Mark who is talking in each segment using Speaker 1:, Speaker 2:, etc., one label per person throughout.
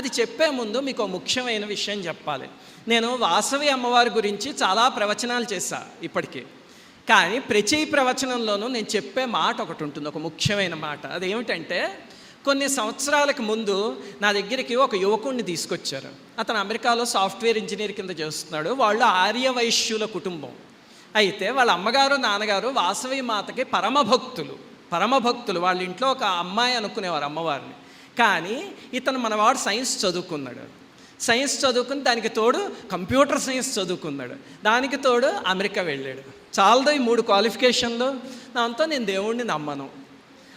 Speaker 1: అది చెప్పే ముందు మీకు ముఖ్యమైన విషయం చెప్పాలి. నేను వాసవి అమ్మవారి గురించి చాలా ప్రవచనాలు చేశా ఇప్పటికీ. కానీ ప్రతి ప్రవచనంలోనూ నేను చెప్పే మాట ఒకటి ఉంటుంది ఒక ముఖ్యమైన మాట. అదేమిటంటే కొన్ని సంవత్సరాలకు ముందు నా దగ్గరికి ఒక యువకుడిని తీసుకొచ్చారు. అతను అమెరికాలో సాఫ్ట్వేర్ ఇంజనీర్ కింద చేస్తున్నాడు. వాళ్ళు ఆర్యవైశ్యుల కుటుంబం. అయితే వాళ్ళ అమ్మగారు నాన్నగారు వాసవి మాతకి పరమభక్తులు. పరమభక్తులు. వాళ్ళ ఇంట్లో ఒక అమ్మాయి అనుకునేవారు అమ్మవారిని. కానీ ఇతను మనవాడు సైన్స్ చదువుకున్నాడు. సైన్స్ చదువుకుని దానికి తోడు కంప్యూటర్ సైన్స్ చదువుకున్నాడు. దానికి తోడు అమెరికా వెళ్ళాడు. చాలదో ఈ మూడు క్వాలిఫికేషన్లు? దాంతో నేను దేవుణ్ణి నమ్మను.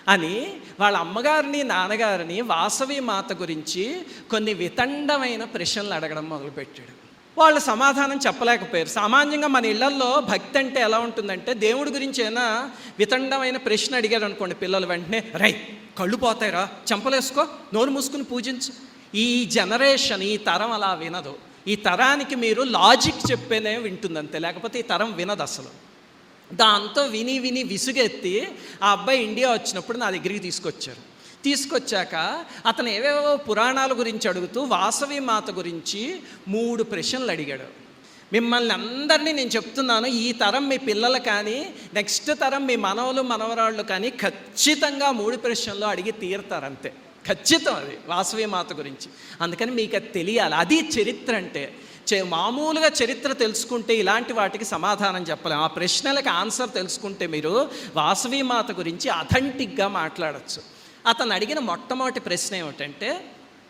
Speaker 1: అని వాళ్ళ అమ్మగారిని నాన్నగారిని వాసవి మాత గురించి కొన్ని వితండమైన ప్రశ్నలు అడగడం మొదలుపెట్టాడు. వాళ్ళు సమాధానం చెప్పలేకపోయారు. సామాన్యంగా మన ఇళ్ళల్లో భక్తి అంటే ఎలా ఉంటుందంటే దేవుడి గురించి అయినా వితండమైన ప్రశ్న అడిగారు అనుకోండి పిల్లలు వెంటనే రై కళ్ళు పోతాయిరా చెంపలేసుకో నోరు మూసుకుని పూజించు. ఈ జనరేషన్ ఈ తరం అలా వినదు. ఈ తరానికి మీరు లాజిక్ చెప్పేనే వింటుందంతే లేకపోతే ఈ తరం వినదు అసలు. దాంతో విని విని విసుగెత్తి ఆ అబ్బాయి ఇండియా వచ్చినప్పుడు నా దగ్గరికి తీసుకొచ్చారు. తీసుకొచ్చాక అతను ఏవేవో పురాణాల గురించి అడుగుతూ వాసవి మాత గురించి మూడు ప్రశ్నలు అడిగాడు. మిమ్మల్ని అందరినీ నేను చెప్తున్నాను ఈ తరం మీ పిల్లలు కానీ నెక్స్ట్ తరం మీ మనవలు మనవరాళ్ళు కానీ ఖచ్చితంగా మూడు ప్రశ్నలు అడిగి తీరుతారంతే. ఖచ్చితం అది వాసవి మాత గురించి. అందుకని మీకు అది తెలియాలి. అది చరిత్ర అంటే చే మామూలుగా చరిత్ర తెలుసుకుంటే ఇలాంటి వాటికి సమాధానం చెప్పలేం. ఆ ప్రశ్నలకు ఆన్సర్ తెలుసుకుంటే మీరు వాసవి మాత గురించి అథెంటిక్గా మాట్లాడచ్చు. అతను అడిగిన మొట్టమొదటి ప్రశ్న ఏమిటంటే